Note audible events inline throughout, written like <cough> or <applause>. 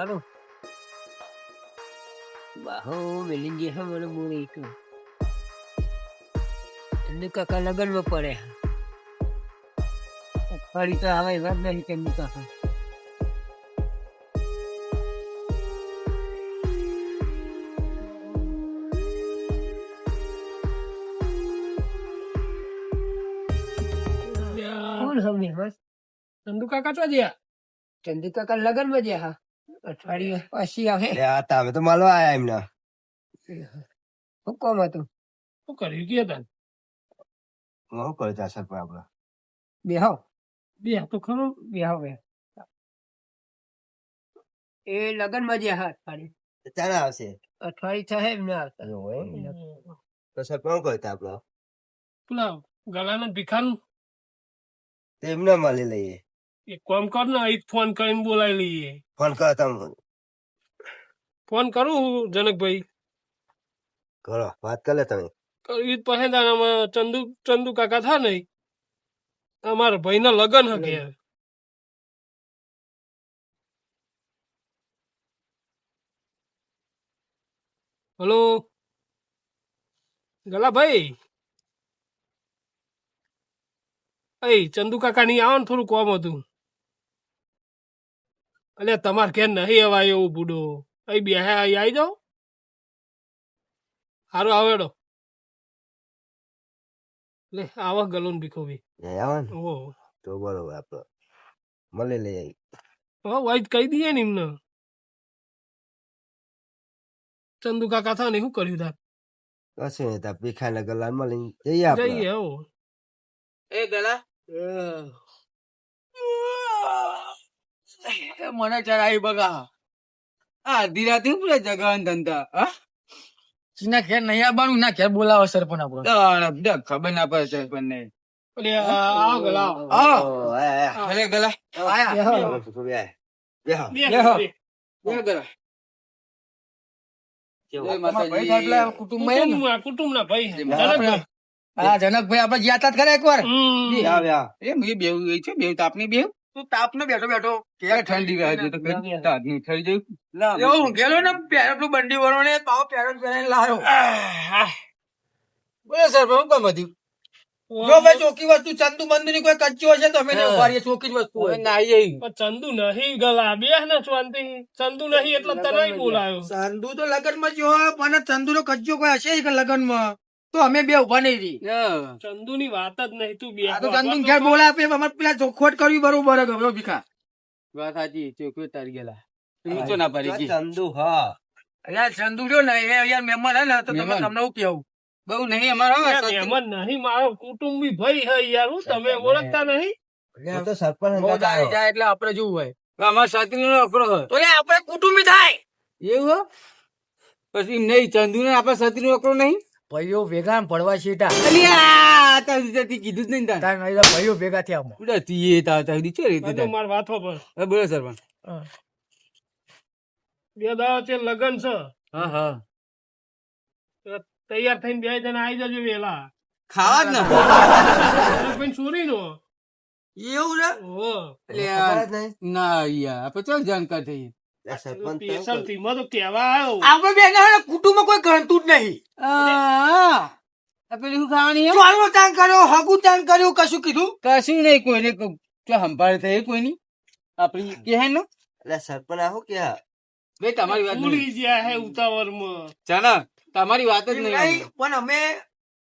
સારું બાહો મેલી જે હે મને બોલી તું ચંદુ કાકા લગનમાં પડે ફરી તો આવે વાત નહીં ચંદુ કાકા કોણ હમે બસ ચંદુ કાકા ચો જ્યાં ચંદુ કાકા લગનમાં જે હા અઠવાડિયે પછી આવે. લે આ તમે તો મળવા આયા એમના. હું કોમ હતું? શું કર્યું? કે તને હું કરે છે સરપંચ આપડે? બેહો તો ખરો. બેહો બે એ લગનમાં જે હા અઠવાડિયે. ચાલે આવશે. અઠવાડિયે થાય એમ ના આવતા. તો સરપંચ શું કરતા પેલા ગલાના ભીખાનું? તો મળી લઈએ. એક કામ કર ને અહીં ફોન કરીને બોલાવી લઈએ. ફોન કર તમે ફોન કરું જનકભાઈ? કરો વાત કરે તમે. પછી દાનામાં ચંદુ ચંદુ કાકા થા નહીં અમારા ભાઈના લગ્ન હકે હલો? ગલાભાઈ? એ ચંદુ કાકા ની આવો ને થોડું કોમ હતું. અલે તમારે ઘેર નહીં અવાય એવું બુડો. અહીં બે અહીં આવી જાઓ સારું આવેડો લે આવા ગલોન ભીખો ભી. એ આવે ને. ઓહો. તો બરોબર આપડે મળી લઈએ હવે વાઈટ કહી દઈએ ને એમને. ચંદુ કાકા થા ને શું કર્યું તાર? કશું નહીં તા પીખાને ગલા મળી જઈએ જઈએ હો. એ ગલા. એ. મને ચડાવી બગા આ અડધી રાતે પૂરે જગન ધંધા હા? ના ઘેર નહીં આવવાનું ના ઘેર બોલાવો સરપંચ આપણો. ખબર ના પડે સરપંચ ને આવો ગલા. આવો. ગલા. આયા. બેહો. બેહો, ગલા. આપણે- જનકભાઈ. આપડે ગયા તા જ ખરા એક વાર. એ બેવ છે બેવ તાપની બેવ તું તાપ ને બેઠો બેઠો. ક્યાં ઠંડી વાય તો તાપની થઈ જઈ એવું ગેલો ને પેરો પેલું બંડી વરો ને પાવ પેરો પહેરાઈને લાયો. બોલે સર હું કામ હતું? જો ભાઈ ચોકી વસ્તુ ચંદુ બંદુ ની કોઈ કચ્ચી હશે તો અમે ને ઉભારીએ ચોકી જ વસ્તુ હોય. પણ ચંદુ નહીં ગલા બે ને શાંતિ. ચંદુ નહીં એટલે તને બોલાયો. ચંદુ તો લગનમાં જો પણ ચંદુ નો કચ્ચો કોઈ હશે કે લગનમાં તો અમે બે ઊભા નહીં રહી. ચંદુ ની વાત જ નહીં તું બે. તો ચંદુ ઘેર બોલા આપે અમારે પેલા ચોખવટ કરવી બરોબર હે ભીખા. વાત સાચી ચોખવટ તારી ગયેલા. નીચો ના પડી ગઈ. ચંદુ હા. અલ્યા ચંદુ જો ને એ યાર મહેમાન હે ને તો તમે તમને હું કેવું બહુ નહીં અમારો મહેમાન નહીં મારો કુટુંબી ભાઈ હે યાર હું તમે ઓળખતા નહીં? તો સરપંચ. જાય એટલે આપણે જોવું હોય. અમારા સાથી નો અકરો તો આપણે કુટુંબી થાય. એવું પછી નહીં ચંદુ ને આપણે સતી નો અકરો નહીં? ભાઈઓ ભેગા પડવા સુધી કીધું જ નહીં તાર. તાર ભાઈઓ ભેગા થયા ઉડા તીએ માર વાતો પર. હવે બોલો સરપંચ. બે દાડા છે લગન છે. હા હા. તૈયાર થઈને બે જણા આવી જજો વેલા. ખાવા જ ને ચોરી નો એવું ને ઓહો. અલ્યા ખબર જ નહીં. ના યાર આપણે ચાલ જાણકાર થઈ કુટુંબ કોઈ ગણતું જ નહીં પેલું શું ખાવાની કર્યો હગુ કર્યું કશું કીધું કશું નહીં કોઈને જો સંભાળ થઈ કોઈની આપણી કે હે ને એટલે સરપંચ આવું કે હા? ભાઈ તમારી વાત નહીં ભૂલી ગયા હે ઉતાવળમાં ચાલો તમારી વાત જ નહીં પણ અમે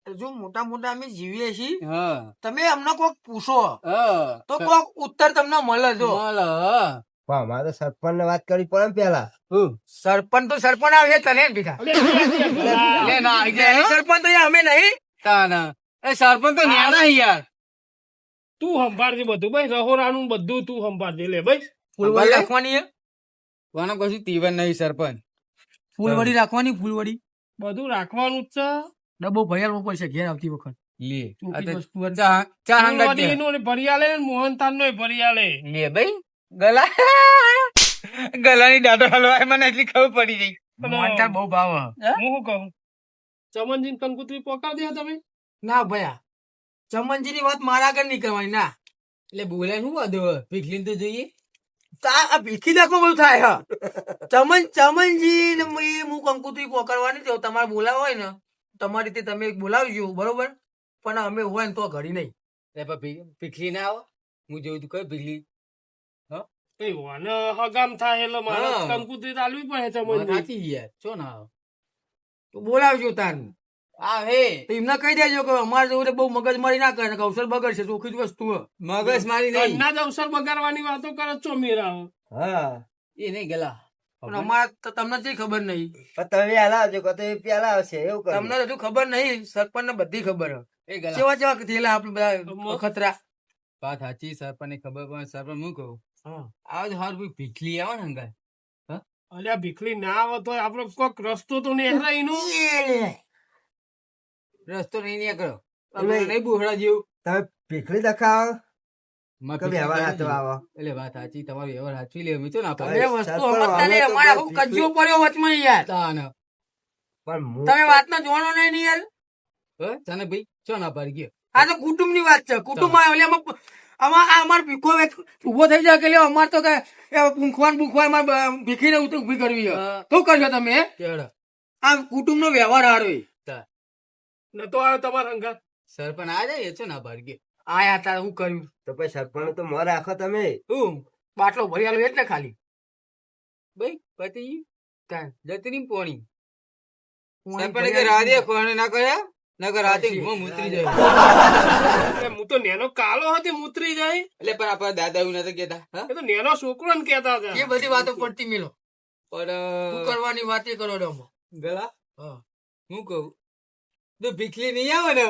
જો મોટા મોટા અમે જીવીએ છીએ હા તમે અમને કોક પૂછો તો કોક ઉત્તર તમને મળે જો. પણ અમારે તો સરપંચ ને વાત કરવી પડે ને પેલા. સરપંચ તો સરપંચ આવે તને? સરપંચ તો અમે નહીં. તા ના. સરપંચ તો ન્યાણા યાર. તું સંભાળજે બધું ભાઈ રહોરાનું બધું તું સંભાળજે. લે ભાઈ. ફૂલવડી રાખવાની છે? કોને કશું તીવન નહીં સરપંચ. ફૂલવડી રાખવાની ફૂલવડી? બધું રાખવાનું જ છે. ડબ્બો ભર્યા પડશે ઘેર આવતી વખત. લે. ચા ભરિયાલે મોહનતાન નો ભરિયાલે લે ભાઈ. ગલા <laughs> ગલાની દાંડો હલવાય મને એટલી ખબર પડી ગઈ. મોહનથાળ બહુ ભાવ હું. શું કહું? ચમનજી ને કંકુતરી પોકાવ દે તમે? ના ભયા. ચમનજી ની વાત મારા આગળ નહીં કરવાની ના. એટલે બોલે શું વાંધો પીખલીન તો જોઈએ. આ આ ભીખી બધું થાય હા. ચમન ચમનજી ને હું કંકુત્રી પકડવાની તો તમારે બોલાવો હોય ને તમારી રીતે તમે બોલાવજો બરોબર? પણ અમે હોય ને તો ઘડી નહીં. ભીખલી ના આવો હું જોયું તું કઈ ભીખલી? વાને હગામ થાય એટલે મારે. કંકુતરી ચાલવી પડે છે મને સાચી ગયા ચો ના તો બોલાવજો તાન આ હે. તો એમને કહી દેજો કે અમારે જોડે બહુ મગજ મારી ના કરે ને અવસર બગડશે ચોખ્ખી જ વસ્તુ મગજ મારી નહીં. ઘરના જ અવસર બગાડવાની વાતો કરે છો મીરા હા. એ નહીં ગેલા. પણ અમારે તો તમને જે ખબર નહીં. તમે પેલા આવજો તો એ પેલા આવશે એવું કરો તમને હજુ ખબર નહીં સરપંચ ને બધી ખબર હે એ ગલા. કેવા કેવા થયેલા આપણે બધા ખતરા. વાત સાચી સરપંચની ખબર પણ સરપંચ હું કહું. આજ હાર કોઈ ભીખલી આવે ને અંગાર અલ્યા ભીખલી ના આવે તો આપડે કોક રસ્તો તો નીકળે નું રસ્તો નહીં નીકળો એટલે- નહીં બુહડા જેવું. તમે ભીખલી દખાવો તમે તમે વાત ના જોવાનો નહીં યાર. હે તને ભાઈ ચો ના પાડી ગયો? આ તો કુટુંબની વાત છે. કુટુંબમાં આમાં આ અમાર ભીખો ઊભો થઈ જાય કે લ્યો અમાર તો કે પૂંખવાન બુખવાન અમાર ભીખીને ઊભી કરવી છે. શું કરશો તમે. આ કુટુંબ નો વ્યવહાર હારો ન તો આવ્યો તમારા અંગાત સરપંચ આ જાય ચો ના પાડી આ આયા તાર હું કર્યું? તો પછી સરપંચ તો મોં રાખો તમે. હું? બાટલો ભરી આલો એટલે ખાલી. ભાઈ પતિ કાંઈ. જતી પોણી. પોણી સરપંચ કે રાધે કોને ના કર્યા? નકર રાતે. ઊંઘમાં મૂતરી જાય. હું તો નેનો કાલો હતી મૂતરી જાય. એટલે પણ આપણા દાદા એવું નતા કેતા એ તો નેનો છોકરો ને કેતા એ હતા બધી વાતો પડતી મિલો. શું પણ કરવાની વાત એ કરો ડમો. ગલા હું. કહું? તો ભીખલી નહીં આવે ને?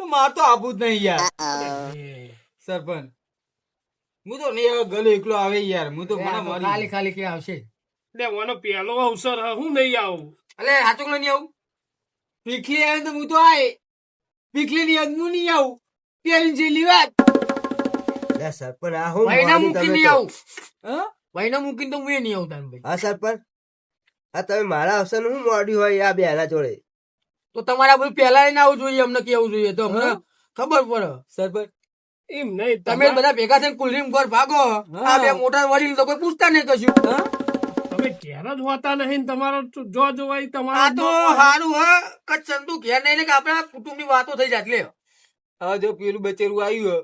તો માર તો આબુ જ નહીં યાર. સરપંચ હું તો નહીં આવે ગલો એકલો આવે યાર. હું તો મને ખાલી ખાલી કે આવશે? એટલે મને પેલો અવસર હું નહીં આવું. એટલે હાચુક નહીં આવું? ભીખલી આવે તો હું તો આય. ભીખલી ની હું નહીં આવું. પેલી છેલ્લી વાત સરપંચ આ હું મોડી મૂકીને તમે નહીં. આવું. હા? ભાઈના મૂકીને તો હું એ નહીં આવું તાન ભાઈ. હા સરપંચ. આ તમે મારા અવસર હું મોડ્યું હોય આ બેના જોડે? તો તમારા બધું પહેલા ને આવવું જોઈએ અમને કેવું જોઈએ તો અમને હા. ખબર પડે. સરપંચ એમ નહીં તમે બધા ભેગા થઈને કુલરીમ ઘર ભાગો. આ બે મોટા વડીલ તો કોઈ પૂછતા નહીં કશું. તમે ઘેર જ હોતા નહીં ને તમારો જો જોવાય આ તો સારું હ. કે ચંદુ ઘેર નહીં ને કે આપણા કુટુંબની વાતો થઈ જાય. લે. હવે જો પેલું બચેરું આવ્યું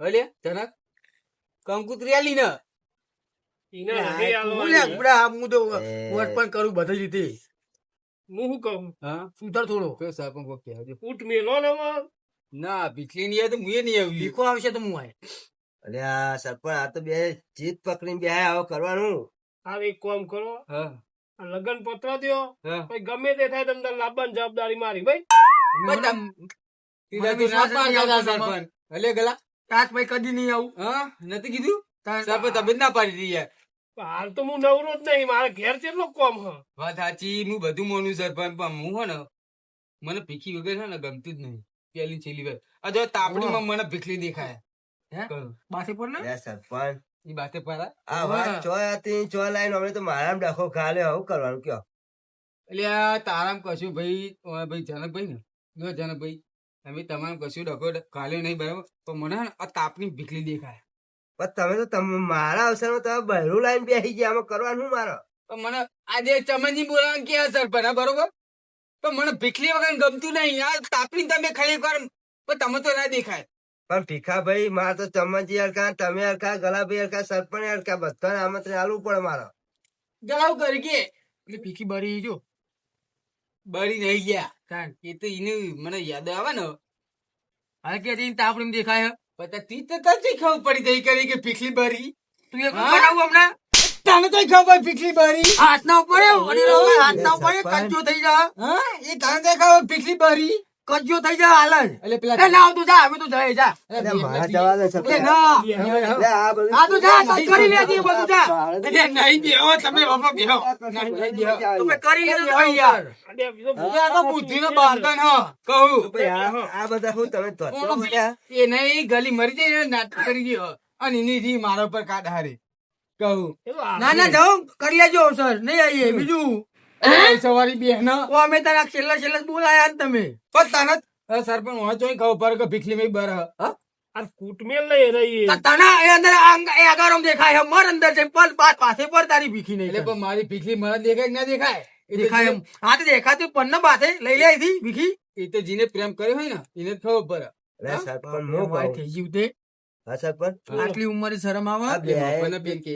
હલે જનક. કંકુતરી આલી ને. ને ભીખલી ની નહીં આવી ભીખો આવશે તો હું આય અરે આ સરપંચ આ તો બે જીત પકડીને બે આવો કરવાનું. આ એક કોમ કરો. લગ્ન આ લગન પત્ર દો પછી ગમે તે થાય તમને લાભવાની જવાબદારી મારી ભાઈ. હલે ગલા. તાજ ભાઈ કદી નહીં આવું. હા નથી કીધું? સરપંચ તમે ના પાડી યાર. હાલ તો હું નવરો જ નહીં મારા ઘેર કેટલો કોમ હ? વાત સાચી હું બધું મોનું સરપંચ પણ હું હો ને મને ભીખી વગર છે ને ગમતું જ નહીં. પેલી છેલ્લી વાર. આ જો તાપડીમાં મને ભીખલી દેખાય. હે? કહું. પર ને? સરપંચ. ઈ બાતે પારા? આ વાત ચો હતી ચો લાઈન હમણાં તો મારામ ડખો ખાલે હું કરવાનું કયો? એટલે આ તારામ કશું ભાઈ ભાઈ જનકભાઈ ને? જો જનકભાઈ અમે તમામ કશું ડખો કાલે નહીં બરાબર? પણ મને આ તાપની ભીખલી દેખાય. પણ તમે તો તમે મારા અવસરમાં તમે બહેરું લાઈન બેસી ગયા આમાં કરવાનું મારો? પણ મને આજે ચમનજી બોલાવાનું કે સર ભરા બરોબર? પણ મને ભીખલી વગર ગમતું નહીં આ તાપની તમે ખાલી કર પણ તમે તો ના દેખાય. પણ ભીખાભાઈ મારે તો ચમનજી હરકા તમે હરકા ગલાભાઈ હરકા સરપંચ હરકા બધાને આમંત્રણ આલવું પડે મારો. ગલાવ કરી કે? એટલે ભીખી બરી જો. બરી નહીં ગયા. કારણ એ તો એને મને યાદ આવે ને. હાલ કે તી તાપડી દેખાય પછી તી તો તરતી ખબર પડી જઈ કરી કે ભીખલી બરી. તું એક? બનાવું હમણાં? તને તો ખબર ભીખલી બરી. હાથના ઉપર હાથ ના ઉપર હે, થઈ જા. હા? એ તને ખબર ભીખલી બરી. કજ્જો થઈ જા હાલ જ એટલે એ પેલા ના આવતું જા હવે તું જઈ જા. મારા જવા દે એ ના લે આ બધું આ તું જા કરી લે એ બધું જા. એટલે નહીં બેહો તમે બાપા બેહો. તમે કરી લે ભાઈ યાર. અરે આ બીજો એટલે આ તો બુદ્ધિનો હ. કહું. આ બધા હું તમે તો એ નહીં ગલી મરી જાય ને નાટક કરી ગયો અને નીધી મારા પર કાઢ હારે. કહું. એ તો ના ના જાઉં. કરી લેજો સર. નહીં આવીએ. બીજું. સવારી બેન અમે તારા છેલ્લા છેલ્લા બોલાયા તમે. પણ તને સરપંચ હું જોઈ ખબર પડે કે ભીખલી મેં બર. આ કૂટમેલ નહીં રહી તને એ અંદર એ અગારોમ દેખાય છે મર અંદર છે પર પાસે પર તારી ભીખી નહીં એટલે પણ મારી ભીખલી મને દેખાય કે ના દેખાય? દેખાય એમ. હા તો દેખાતી પણ ને પાસે લઈ લે અહીંથી ભીખી. એ તો જીને પ્રેમ કર્યો હોય ને એને ખબર પડે. અરે સરપંચ હું ભાઈ થઈ ગયું તે. આટલી ઉંમરે શરમ આવે.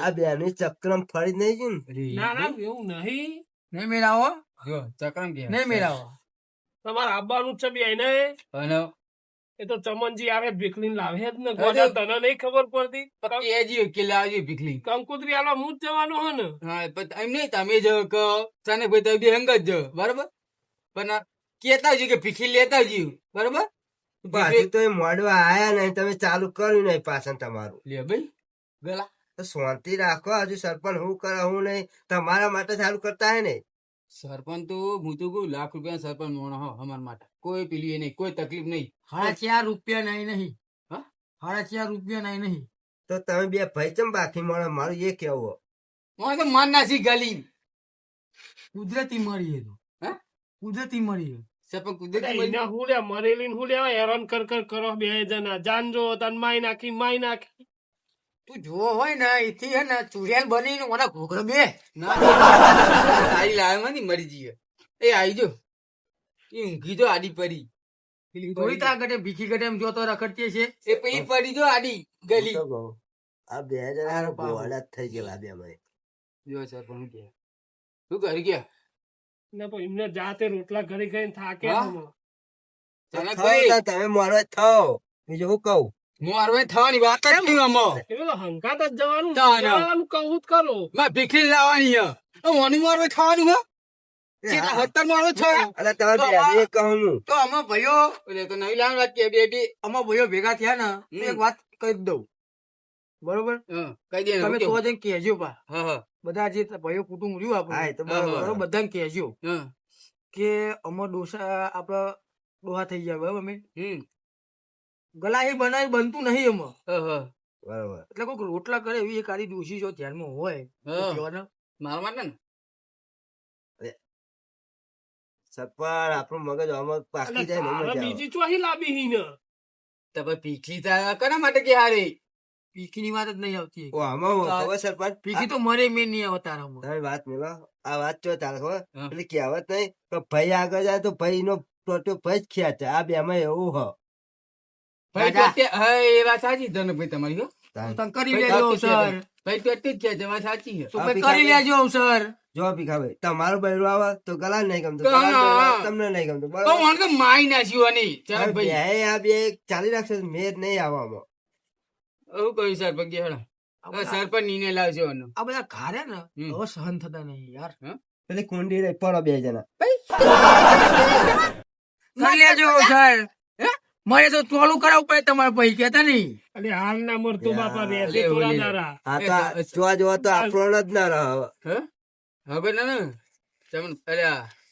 આ બેની ચક્રમ ફરી નહીં ગયું ના? ના એવું નહીં. નહીં મેળાવો? જો ચક્રમ કે? નહીં મેળાવો. તમારે આવવાનું છે બે ને? અને એ તો ચમનજી આવે ભીખલી લાવે જ ને ગોડા તને નહીં ખબર પડતી. એ જી કે લાવજો ભીખલી. કંકુતરી આલો હું જ જવાનું હે ને? હા એમ નહીં તમે જો કહો તને ભાઈ તમે બે હંગ જ જો બરાબર? પણ કેતા આવજો કે ભીખી લેતા આવજો બરાબર? પાછું તો એ મોડવા આયા નહીં તમે ચાલુ કર્યું નહીં પાછળ તમારું. લે ભાઈ ગલા. તો શાંતિ રાખો હજુ સરપંચ હું કરે હું નહીં. તમારા માટે ચાલુ કરતા હે ને. સરપંચ તો હું તો કહું લાખ રૂપિયા સરપંચ મોણો હો અમારા માટે. કોઈ પેલી એ નહીં કોઈ તકલીફ નહીં. સાડા ચાર રૂપિયા નહીં નહીં. હા? સાડા ચાર રૂપિયા નહીં નહીં. તો તમે બે ભાઈ ચમ બાકી મળે મારું એ કેવું હું તો મન નાસી ગલી કુદરતી મળી એ તો હા? કુદરતી મળી. સરપંચ કુદરતી મરી- હું લે મરેલી હું લેવા હેરાન કર કર કરો બે જણા. જાનજો તન માઈ નાખી માઈ નાખી. તું જોવો હોય ને એથી હે ને ચુડિયાલ બનીને મને ઘોઘરો બે. તારી સારી લાવે માં મરી જઈએ. એ આવી જો. એ ઊંઘી જો આડી પડી. થોડી તા ગટે ભીખી ગટે એમ જોતો રખડતી છે એ પછી પડી જો આડી ગલી. તો આ બે જણા હારા બાપા. જ થઈ ગયેલા બે માં જો સરપંચ કે? શું કરી ગયા? ના પછી એમને જાતે રોટલા ઘરે ખાઈને થાકે તમે મારો જ થાઓ બીજું હું કહું? હું થવાની વાત જ નહીં આમાં. હંકાત જ જવાનું. ના, ના. જવાનું કહું જ કરો. માં ભીખરી લાવવાની હે ઓની મારવે ખાવાનું હે. ચેતા હત્તર મારવે છો અરે તમારે બે કહું તો આમાં ભાઈઓ એટલે તો નહીં લાવવાનું વાત કે ભેગા થયા ને હું એક વાત કહી દઉં. બરોબર? હા દે તમે તો જઈને કહેજો પા હા બધા જે ભાઈઓ કુટુંબ રહ્યું આપણું બધાને કહેજો કે અમાર ડોસા આપડા ડોહા થઈ ગયા બરાબર અમે ગલાહી બનાવી બનતું નહીં એમાં. હા હા. એટલે કોઈક રોટલા કરે એવી એક આરી ડોસી જો ધ્યાનમાં હોય. મારવા ને? સરપંચ આપણું મગજ આમાં પાકી જાય ને. બીજી ચોહી લાવી હી ને. તો પછી ભીખરી તા કોના માટે કે હારે પીકીની વાત જ નહીં આવતી. ઓ, આમાં હું ખબર સરપંચ પીખી તો મરે મેં નહીં આવે તારામાં તમે વાત મેલો આ વાત ચો તારે ખબર? એટલે કહેવત નહીં તો ભાઈ આગળ જાય તો ભાઈ નો ટોટો ભાઈ જ ખેંચે આ બે માં એવું હ. ભાઈ તો રાજા. અત્યારે- હા એ વાત સાચી ધન તમારી હો. કરી લેજો તો ભાઈ તો એટલી જ છે વાત સાચી છે. તો આ ભાઈ ભીખાભાઈ. કરી લેજો અવસર જો ભીખાભાઈ તમારું બૈરું આવે તો ગલા નહીં ગમતું. હા, ગલાનું બૈરું આવે હા. તમને નહીં ગમતું. બરાબર? મને તો માઈ નાખ્યું આની ચાલ ભાઈ. બે આ બે ચાલી રાખશે મેં મેર નહીં આવવામાં. એવું કહ્યું કે હેડા આ હવે નીને લાવજો આ બધા ઘારે ને. હવે સહન થતા નહીં યાર. પેલી કુંડી રહી પડો બે જણા. કરી લેજો અવસર મારે તો ચોલું કરાવવું પડે તમારે પછી કેતા નહીં. અને હાલ ના મરતો બાપા હા તો આ જોવા જોવા તો આપણો જ ના રહે હવે. હવે ના ના ચમન અરે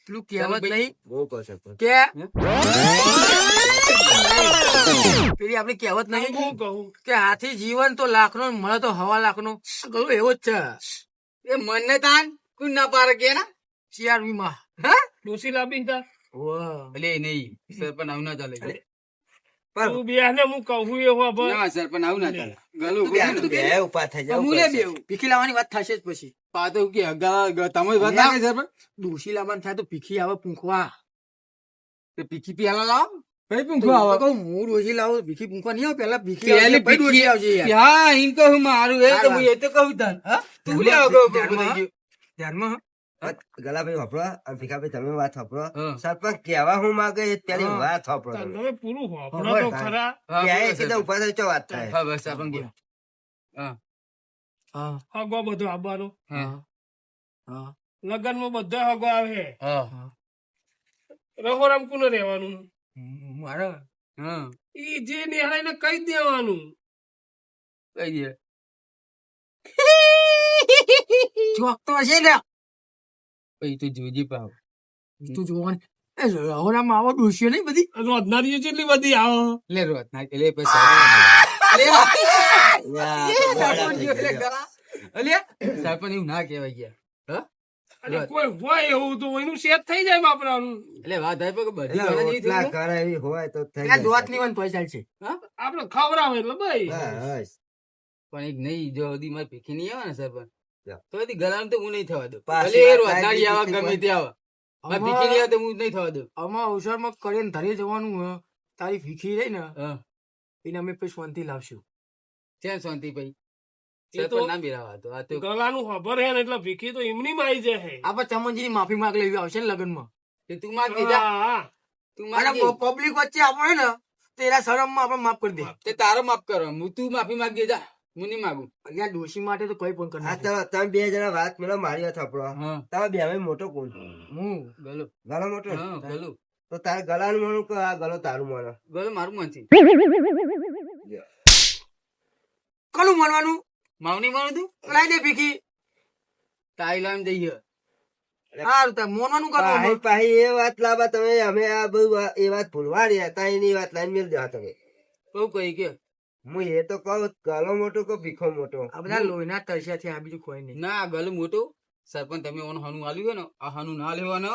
પેલું કહેવત નહીં? બહુ કહો કે પેલી આપણી કહેવત નહીં હું કહું કે હાથી જીવન તો લાખ નો મળે તો હવા લાખ નો કહું એવો જ છે. એ મને તાન કોઈ ના પાર કે ના? CRV માં ડોસી લાવી તાર વાહ. એટલે નહીં સર આવું ના ચાલે. પણ તું બે હું કહું એ હોભળ. ના સરપંચ આવું ના ચાલે ગલું બે બે ઊભા થઈ જાવ અમૂલે બેવું ભીખી લાવવાની વાત થશે જ પછી. પાતો કે અગા તમે વાત ના કરી સરપંચ ડોશી લાવવાનું થાય તો ભીખી આવે પૂંખવા. તે પીખી પેલા લાવો. ભાઈ પૂંખવા આવે? કહું, હું ડોશી લાવું ભીખી પૂંખવા નહીં આવે પેલા ભીખી પેલી આવજે, પછી આવજે હા એમ કહું મારું એ તો હું એ તો કહું તને હા? તું લે આગળ ગલાભાઈ વાપરો ભીખાભાઈ તમે વાત વાપરો. હા. સરપંચ કેવા હું માંગે એ વાત વાપરો તમે તમે. પૂરું હોભળો તો ખરા. હા, ત્યાં બોલો એ કીધા સરપંચ. ઊભા થઈ વાત થાય. હા બસ સરપંચ બોલો. હા. હગો બધો આવવાનો હા. હા. લગનમાં બધા હગો આવે. હા. રહોરામ કુને રહેવાનું? મારે? હા. ઈ જે નિહાળે ને કહી દેવાનું. કઈ દે. ચોક તો છે ને. પછી તું જોજી પાવ તું જોવાની. આવો ડોશીઓ નહીં બધી? રોજનારીઓ કેટલી બધી આવો. લે રોજના એટલે પછી સરપંચ એવું ના કહેવાય ગયા. હા? કોઈ હોય એવું તો એનું સેટ થઈ જાય બાપરાનું. એટલે વાત થાય પણ કે બધી એટલે ઘણા જેવી થઈ ઓટલા એવી હોય તો થઈ જાય. દોતની વન તોય ચાલશે. આપડે એટલે ભાઈ બસ. પણ એક નહીં જો હજી મારે ભીખી નહીં આવે ને સરપંચ. તો હજી ગળામાં તો હું નહીં થવા દઉં. ભલે એ વાત રોજનારી આવી આવે ભીખી ગમે તે આવે. મારે ભીખી નહીં તો હું નહીં થવા દઉં. આમાં અવસરમાં કરીને ધરે જવાનું તારી ભીખી રહી ને એને અમે પછી શાંતિ લાવશું. ત્યાં શાંતિ ભાઈ? એ તો- સરપંચ ના બેરાવા તો. આ તો ગલાનું ખબર હે ને એટલે ભીખી તો એમની માં આવી જાય આપણે ચમનજી ની માફી માંગ લેવી આવશે ને લગ્નમાં તું માગ જા. પબ્લિક વચ્ચે આપણે ને તેરા શરમમાં આપણે માફ કરી દે. તે તારો માફ કરો. હું તું માફી માંગી જા. હું નહીં માગું. અહીંયા ડોશી માટે તો કઈ પણ કરી ચલો તમે બે જણા વાત મેળો મારી હાથ સાંભળો. તમે બે હવે મોટો કોણ? હું? ગલો. ગલો મોટો? હા ગલો. તો તારે ગળાનું માનું કે આ ગલો તારું માનો? ગલો મારું માનસી કલું માનવાનું? માવની માનું તું? લાઈ દે ભીખી. તાઈ લાઈન જઈએ તાર મોનવાનું કરવાનું પાહી એ વાત લાવવા તમે અમે આ બધું એ વાત ભૂલવાડી હતા એની વાત લાઈન મેળ દેવા તમે. બહુ કઈ કે. હું એ તો કહું ગલો મોટો કે ભીખો મોટો? આ બધા લોહીના તરસ્યા છે આ બીજું કોઈ નહીં. ના ગલો મોટો. સરપંચ તમે ઓન હનુ આલ્યું હોય ને આ હનુ ના લેવાનો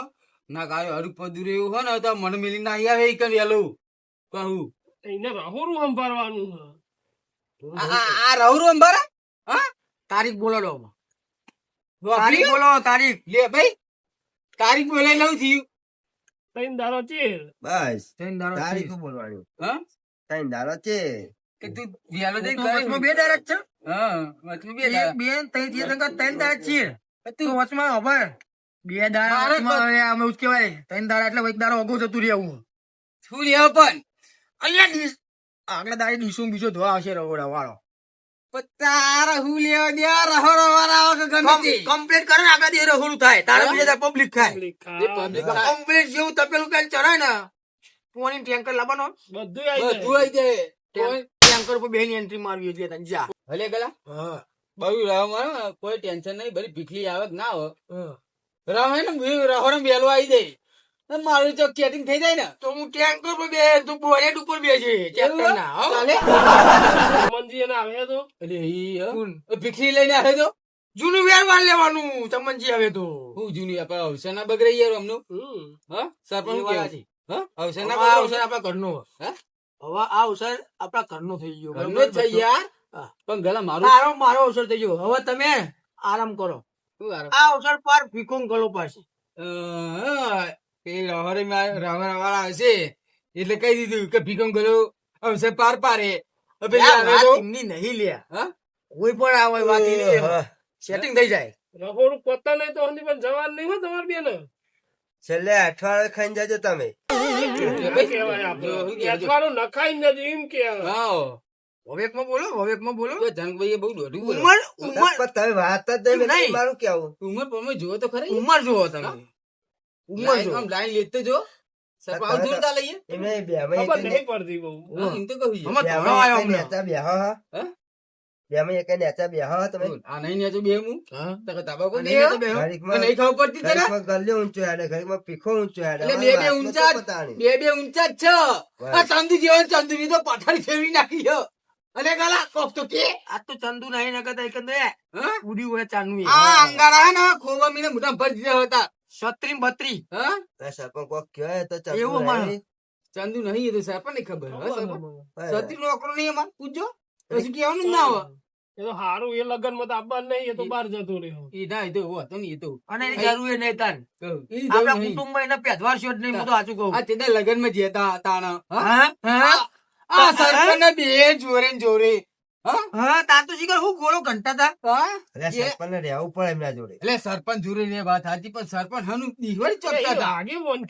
ના ગાયો હરું પદુર એવું હોય ને તો મન મિલી ના આવી એ કરી આલું? કહું. એને રહોરું સંભાળવાનું આ- આ આ હા? તારીખ બોલો લો તારીખ બોલો તારીખ. લે ભાઈ તારીખ બોલાઈ લઉં થયું તૈન દારો ચેર. બસ. તૈન દારો તારીખ છે. હા ત્રણ દારો છે કે તું વહેલો જઈને તો બે દાડા છે? હા વચમાં બે દાડા. બે ત્રણથી ત્રણ ત્રણ દાડા છીએ. તું વચમાં ખબર બે દાડા મારે વચમાં હવે આમ એવું જ કહેવાય. ત્રણ દાડા એટલે એક દાડો અગાઉ જતું રહેવું. શું લેવો પણ? અહીંયા આગલા દાડે ડીશો બીજો ધોવા આવશે રગોડા વાળો તારા હું લેવા દે? રહો વાળા કે ગમે કમ્પ્લીટ કરે ને આગળ દે રગોડું થાય. તારા બીજા પબ્લિક ખાય. કમ્પ્લીટ જેવું તપેલું કઈ ચડાય ને. પોણી ટેન્કર લાવવાનો? બધું આવી બધું આઈ જાય. ટેન્કર ઉપર બેની એન્ટ્રી મારવી હતી તને જા. ભલે ગલા. હા. બહુ રહો મારો કોઈ ટેન્શન નહીં બધી ભીખલી આવે ના હો. હા. રહે ને રહો ને વહેલો આવી જાય મારું જો કેટિંગ થઈ જાય ને. તો હું ટેન્કર ઉપર બે તું બોલેટ ઉપર બેસી. એવું ના હો. ચાલે? મંજી એને આવે તો? એટલે ઈ ભીખલી લઈને આવે તો? જૂનું વેરવાન લેવાનું ચમનજી આવે તો. હું જૂની આપણે અવસર ના બગડે યાર અમનું હા? સરપંચ. હા? અવસર ના અવસર આપણા ઘરનો. હે? હવે આ અવસર આપણા ઘરનો થઈ ગયો. ઘરનો બરોબર? યાર? પણ ગલા મારો મારો મારો અવસર થઈ ગયો. હવે તમે આરામ કરો. આ અવસર પર ભીખું ગળો પાસે એ વાળા હશે. એટલે કહી દીધું કે ભીખમ ગલો અવસર પાર પારે હવે એમની નહીં લે. હા? કોઈ પણ આવે વાત સેટિંગ થઈ જાય. રહોરું પોતા નહીં તો હંધી પણ જવાનું નહીં હોય તમારે બેન. છેલ્લે અઠવાડિયે ખાઈને જજો તમે. બોલો તો બહુ દોઢું. ઉંમર ઉંમર. તમે વાત જ નહીં નહીં. મારું કેવું ઉંમર પર મેં જોવો તો ખરી. ઉંમર જુઓ તમે. ઉંમર લાઈન લાઈન લેતો જો. એમને બે અમે ખબર નહીં પડતી બહુ. હા, તો કહું આવ્યો હમણાં. હા. હા? બે એક નેચા બેહો તમે આ નહીં નેચો બે હું? હા? તો કે તાબાકુ નહીં અહીંયા તો બેહો. નહીં ખબર પડતી તને? ઘડીકમાં ગલ્યો ઊંચો હેડે ઘડીકમાં પીખો ઊંચો હેડે. બે બે ઊંચા વાતનો તો પતા નહીં. બે બે ઊંચા જ આ ચાંદુ જેવા ને ની તો પથારી ફેરવી નાખી છે. અને ગલા કોક તો કે આ તો ચંદુ નહીં ના એક હા? ઉડી હોય ચાંદુ આ અંગારા હે ને ખોબા મીને મોઢા ભરી દીધા હતા. સત્રી બત્રી. હા? આ સરપંચ કોક કહેવાય તો ચંદુ એવું. નહીં. એ તો સાહેબ નહીં ખબર હે સાહેબ હા. સતી નોકરો નહીં અમાર? પૂછજો. પછી કહેવાનું જ ના આવે એ તો હારું એ લગનમાં તો આપવાનું નહીં એ તો બહાર જતો રહ્યો. એ ના એ તો એવો હતો ને એ તો. અને એની જરૂર એ નહીં તાન આપણા. કુટુંબમાં એને પેદવાર જ નહીં હું તો સાચું કહું. આ તેના લગનમાં જતા હતા હા? હા હા. આ સરપંચ ના બે જોરે જોરે હા? હા તાર તો શીખર હું ગોળો ઘંટા તા. રહેવું પડે એમના જોડે. એટલે સરપંચ જોરે ને વાત સાચી પણ સરપંચ હનું દિવાળી ચોકતા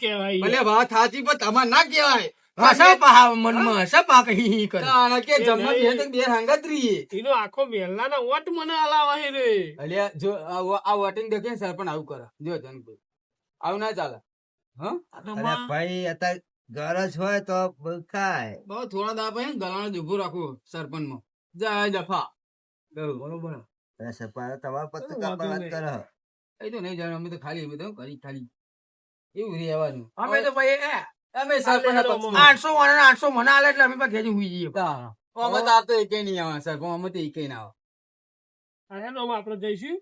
કહેવાય. ભલે વાત સાચી પણ તમારે ના કહેવાય. હસા પહા મનમાં હસા પા કહી હી કરે. તાણે કે જમવા બે તો બે હંગાત રહીએ. એનો આખો મેલના ઓટ મને હલાવા હે રે. અલ્યા જો આ વોટિંગ દેખે ને સરપંચ આવું કરે. જો જનભાઈ આવું ના ચાલે. હા? અરે ભાઈ અત્યારે ગરજ હોય તો ખાય. બહુ થોડા દા પછી ગલાનો દુભો રાખો સરપંચમાં જાય દફા બરોબર અરે સરપંચ તમારા પર તો વાત નહીં. કરે. એ તો નહીં જાણે અમે તો ખાલી અમે તો કરી ખાલી. એવું રહેવાનું અમે તો ભાઈ એ અમે સરપંચ. આઠસો મને આઠસો મને આલે એટલે અમે ઘેર હુઈ જઈએ. અમે તો આ તો નહીં આવે સરપંચ અમે તો એકેય ના આવે. આપણે જઈશું?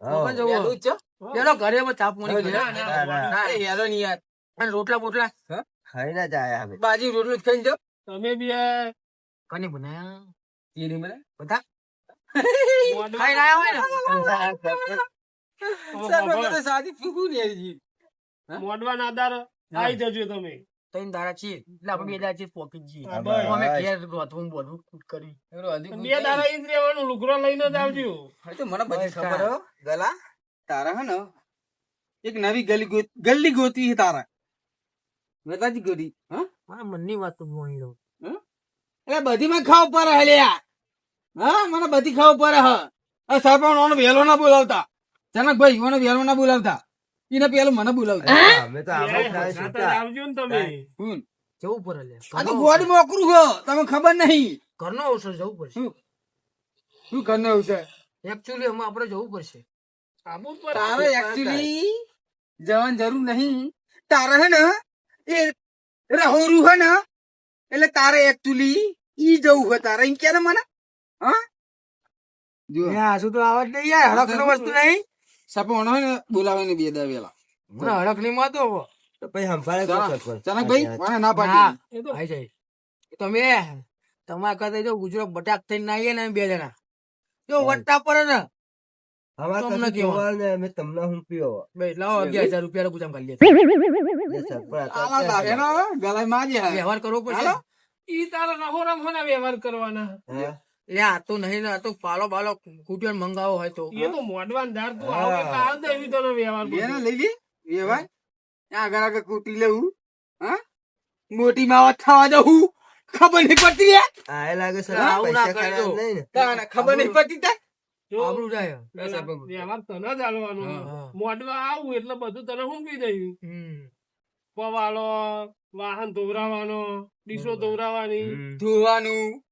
હા. જવો. પહેલું જ છે ચાલો ઘરે હવે ચા પાણી ના, કરીએ. ના, ના, ના, ના, એ હેરો નહીં યાર. અને રોટલા બોટલા? ખાઈ ના જાય બાજી રોટલો જ ખાઈ જાઓ. તમે બી આ કને બનાયા? એ નહીં બને? બધા? ખાઈ ના આયા હોય ને? સરપંચ તો સાદી ફૂંકું ને હજી. મોઢવાના આધાર. આવી જજો તમે. ત્રણ દાડા છે એટલે આપણે બે દાડા છે પોકી જઈએ. અમે ઘેર ને બોલવું કરી. બે દાડા ઈ જ રહેવાનું લુગરો લઈને જ આવજો. હવે તો મને બધી ખબર હો, ગલા. તારા હે ને એક નવી ગલી ગલી ગોતી છે તારા. બતાજી ગોડી હા? હા મનની વાત તો હું અહીં એટલે બધી માં ખાવ પર હે લ્યા. હા મને બધી ખાવ પર હ. આ સરપંચ ઓનો વેલો ના બોલાવતા. જનકભાઈ ઓનો વેલો ના બોલાવતા. એને પેલો મને બોલાવજો. અમે તો આમાં જ ખાઈ સાથે જ છૂટા. આવજો ને તમે. જવું પડે આ તો ગોડ મોકરું છો તમે ખબર નહીં. ઘરનો અવસર જવું પડશે. શું? ઘરનો અવસર? એકચ્યુઅલી અમે આપણે જવું પડશે. આબુ તારે એકચ્યુઅલી જવાની જરૂર નહીં. તારે હે ને એ રહોરું હે ને એટલે તારે એકચ્યુઅલી ઈ જવું હોય તારે. એમ કે મને? હા? જો શું તો આવડ નહીં યાર હડક વસ્તુ નહીં. સપોણો ને બોલાવે ને બે દા વેલા. મને હડક નહીં તો પછી સંભાળે તો ચાલો, સરપંચ. મને ના પાડી. એ તો આઈ જાય તમે તમારા કરતા જો ગુજરાત બટાક થઈને ના આવીએ ને બે જણા. જો વટ્ટા પર ને. અમારે તમને? અમે તમને હું પીવો. ભાઈ લાવો અગિયાર હજાર રૂપિયા પૂછામ કરી લે આલા ગલાઈ માજે વ્યવહાર કરવો પડશે. ઈ તારા નહોરા મને વ્યવહાર કરવાના. એટલે આ તો નહીં આ તો પાલો પાલો કુટિયન મંગાવો હોય તો. એ તો મોડવાન ધાર તું. આવ એટલે આવ દે એવી તને વ્યવહાર એને ને બધું. લઈ લે એ ત્યાં આગળ આગળ કુટી લેવું હા? મોટી માવત થવા દઉં ખબર નહીં પડતી લે હા? એ લાગે છે આવું ના કરજો. તાને ખબર નહીં પડતી તે? આબરૂ જાય. વ્યવહાર તને જ આલવાનો હા. આવું એટલે બધું તને હુંકી દઈ પવાલો વાહન ધોવરાવાનો ડીશો ધોવરાવાની. ધોવાનું.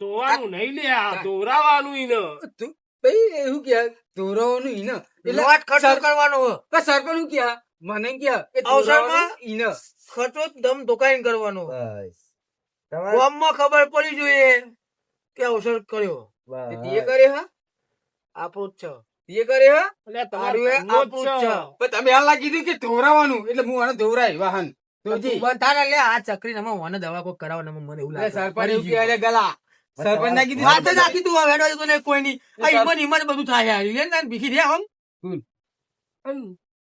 ધોવાનું નહીં લે આ ધોરાવાનું ઈને તું ભાઈ એવું કે ધોરવાનું ઈને એટલે વાત ખર્ચો કરવાનો કે સરપંચ શું કે મને કે એ અવસરમાં? ઈને ખર્ચો દમ ધોકાઈને કરવાનો. ગામમાં ખબર પડી જોઈએ કે અવસર કર્યો. તે કરે હા? આપણું જ છે. તે કરે હા? એટલે તારું એ તમારે આપણું જ છે. પણ તમે હાલ કીધું કે ધોરાવાનું એટલે હું આને ધોરાય વાહન. તો જી બંધ લે આ ચકરી ને મને દવા કોઈ કરાવવા મને એવું એટલે લાગે. સરપંચ ગલા. સરપંચ ના કીધું વાત જ આખી તું હવે જતો નહીં કોઈ નહીં આ સર- હિંમત હિંમત બધું થાય યાર લે ને ભીખી દે આમ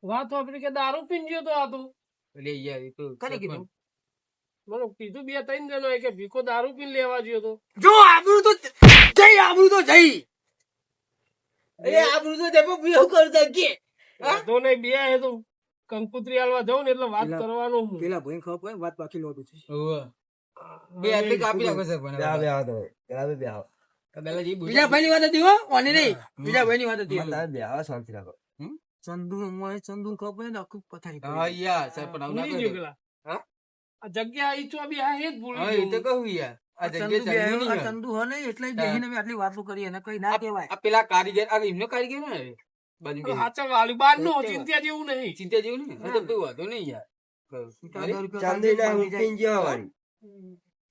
વાત વાપરી કે દારૂ પીને ગયો તો આ તો. એટલે યાર તો કરી કીધું? મને કીધું બે ત્રણ જણો કે ભીખો દારૂ પીન લેવા ગયો તો. જો આબરૂ તો જઈ આબરૂ તો જઈ. એ આબરૂ તો બીયો કરતા કે. નહીં બે હે તો કંકુત્રી હાલવા જાઉં ને એટલે વાત કરવાનું પેલા ભાઈ ખબર વાત બાકી લોટું છે બે આટલી કાપી નાખો સરપંચ બે બે આવો તમે. બે આવો. બીજા ભાઈ ની વાત હતી હો ઓની નહીં. બીજા ભાઈ ની વાત હતી તમે બે આવો, શાંતિ રાખો. ચંદુ મોય ચંદુ ને આખું આવું ના હા? આ જગ્યા ઈ બી ભૂલી હા તો કહું યાર. હો એટલે બેહીને અમે આટલી વાતો કરી એને કઈ ના કહેવાય. આ પેલા કારીગર આ એમનો કારીગર ને? બાજુ હાચા વાળી બાર નો ચિંતા જેવું નહીં. ચિંતા જેવું નહીં? તો વાંધો નહીં યાર. ચાંદી ના હું. હુંકીને વાળી.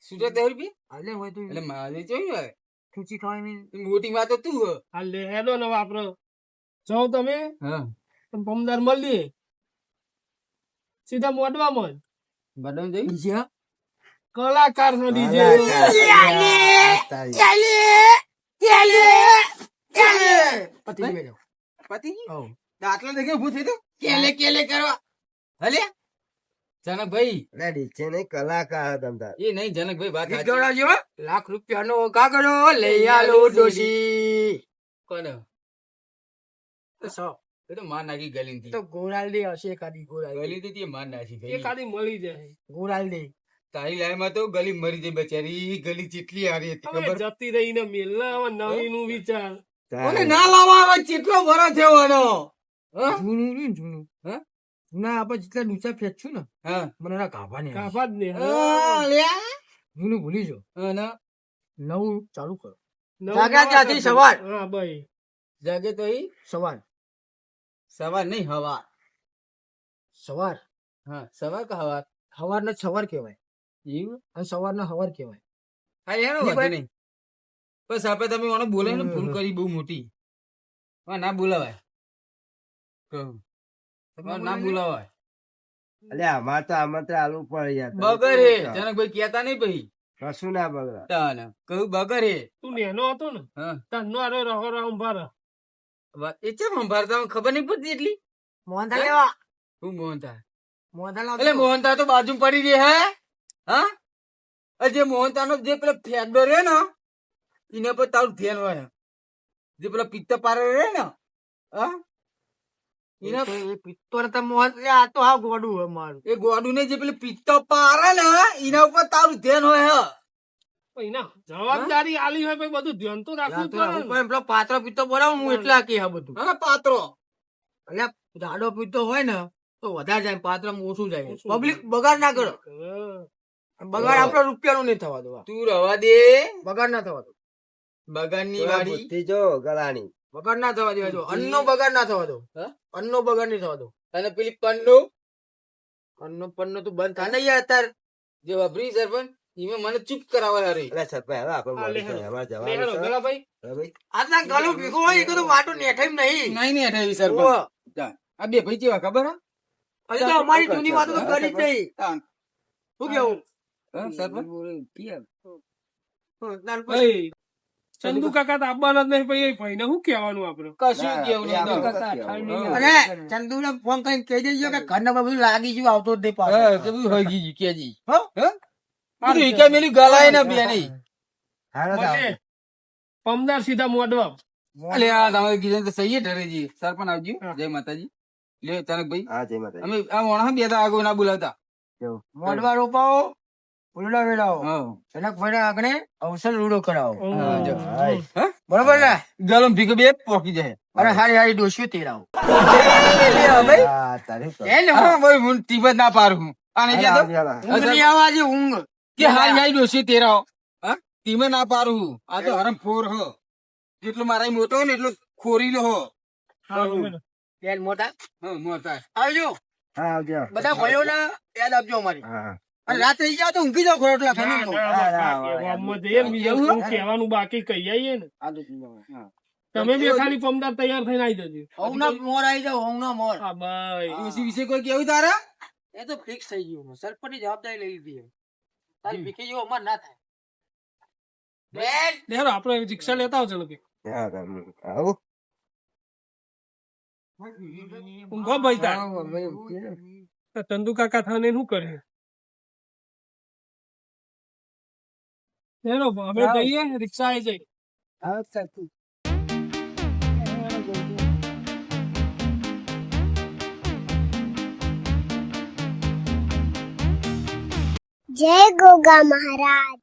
સુરત દસ રૂપિયા હાલે હોય તો એટલે મારે જોયું હોય. ખાવાય નહીં. મોટી વાત તો તું હો. લે હેલો ને વાપરો જો તમે? હા. તમે પમદાર મળી. સીધા મોડવા મળ. બડમ જઈ? બીજી? કલાકાર નો ડીજે. તારી. પતી ગયું પતિ મેલો પતિ ઓ આટલા દેખે ઉભું થઈ તો? કેલે કેલે કરવા. હલે? જનકભાઈ. રેડી છે નહીં, કલાકાર તમતા એ નહીં જનકભાઈ વાત હો. લાખ રૂપિયાનો કાગડો લઈ આલો ડોશી. કોણ? તો સો. એ તો માર નાખી ગલી તો ગોરાલ દે હશે એકાદી ગોરાલ દે. ગલી તો માર નાખી એ ભાઈ ખાલી મળી જાય. ગોરાલ દે તારી લાઈનમાં તો ગલી મરી જાય બેચારી. ગલી ચીટલી હારી હતી ખબર? જતી રહીને મેલના હવે નવી નું વિચાર ઓને ના લાવવા આવે કેટલો વરો થયો એનો હા? જૂનું જૂનું. હા? ના આપણે જેટલા ડૂચા ફેંચું ને. હા. મને એના કાપા નહીં. કાફા જ નહીં. હું. ભૂલી જો નવું ચાલુ કરો. જાગ્યા ત્યાંથી સવાર. હા ભાઈ. જાગે તો ઈ સવાર. સવાર નહીં હવાર. સવાર? હા સવાર કે હવાર? હવાર ને સવાર કહેવાય. એવું? અને સવાર કહેવાય. હા એનો વાંધો નહીં. બસ આપણે તમે ઓનો બોલે ને ભૂલ કરી બહુ મોટી. હા ના બોલાવાય. કહું. ના બોલાવાય એટલે અમારે તો આમંત્રણ આલવું પડે યાર તમે બગર હે જનકભાઈ કહેતા નહીં ભાઈ કશું ના બગડે. તાને કહું બગર હે. તું નેનો હતો ને હા. આરે રહો રહો ભારે એ ચેમ સંભાળતા ખબર નહીં પડતી એટલી? મોહનથાળ લેવા. હું મોહનતા મોહનથાળ એટલે મોહનતા તો બાજુ પડી ગઈ હે હા? જે મોહનતા નો જે પેલો ફેડો રે ને એના પર તારું ધ્યાન હોય. જે પેલા પિત્ત પારે રે ને હા? એ પિત્તોર તો મોહન એ આ તો હાવ ગોડું હે મારું. એ ગોડું ને જે પેલી પિત્ત પારે ને એના ઉપર તારું ધ્યાન હોય હે. પછી ના જવાબદારી આલી હોય બધું ધ્યાન તો રાખવું પડે પેલો પાત્ર પિત્તો બોલાવું હું એટલે આ કે બધું. હા પાત્રો એટલે જાડો પિત્તો હોય ને તો વધારે જાય પાત્ર ઓછું જાય. પબ્લિક બગાડ ના કરો. હા. બગાડ આપડે રૂપિયાનું નહીં થવા દો. તું રવા દે. બગાડ ના થવા દો. બગાનની ની વાડી. જો ગળાની. બગાડ ના થવા દેવા જો. અન્નનો બગાડ ના થવા દો. અન્નો અન્નનો બગાડ નહીં થવા દો. અને પેલી પન્નું? અન્નો પન્નો તું બંધ થાય ને અત્યારે જે વાપરી સરપંચ મને ચૂપ કરાવે હરે. એટલે સરપંચ હવે આપણે ભાઈ? આજના ભેગું હોય નેઠાઈ નહીં. નહીં સરપંચ આ બે ભાઈ કેવા ખબર હા? તો અમારી જૂની વાતો તો કરી જ નહીં. શું કેવું? સરપંચ ચંદુ કાકા તો આપવાના જ નહીં પછી ભાઈને શું કહેવાનું આપણે? કશું કેવું નહીં કશું કહેવું. અને ફોન કરીને કહી દેજો કે ઘરના બધું લાગી ગયું આવતો જ નહીં પાછો. હા બધું હોય ગયું કેજી હા? ઈકા મેલી ગલાય ને બે નહીં. હાલો તો મળીએ. પમદાર સીધા મોડવા. અલે આ તમારે કીધું તો સહી ઠરેજી સરપંચ આવજો જય માતાજી. લે હા જય માતાજી. અમે આ મોણા બે આગળ ના બોલાવતા. મોડવા રોપાવો. ઉલડા વેડાવો જનક ભાઈ આગળ અવસર રૂડો કરાવો. બરોબર ને? ગલમ ભીગ બે પોકી જાય. અરે હારી હારી ડોસીઓ તેરાવો એને તારે તો. એ ને હા ભાઈ હું તિબત ના પારું અને. ઊંઘ જે ઊંઘ. કે હારી હારી ડોસી તેરાવો હા? ટીમે ના પારું આ તો હરમ ફોર હો. જેટલો મારા મોટો હોય ને એટલો ખોરી લો હો મોટા. હા મોટા. આવજો. હા, આવજો. બધા ભાઈઓ ને યાદ આપજો અમારી. હા, હા. અને રાત થઈ જાવ તો ઊંઘી જાવ ખોરટલા ખાને કહેવાનું બાકી કહી આવીએ ને. તમે બે ખાલી પમદાર તૈયાર થઈને આવી જજો. હોવ મોર આવી જાવ હોવ મોર. હા ભાઈ. એસી વિશે કોઈ કેવું તારા? એ તો ફિક્સ થઈ ગયું. સરપંચની જવાબદારી લઈ લીધી તારી ભીખી જેવો અમાર ના થાય. બેન! આપણે રિક્ષા લેતા આવજો લગી. હા, આવું? ઊંઘો ભાઈ તાર. તો ચંદુ કાકા થાને શું કરે? લેરો હવે જઈએ રિક્ષા હા સાચું જય ગોગા મહારાજ.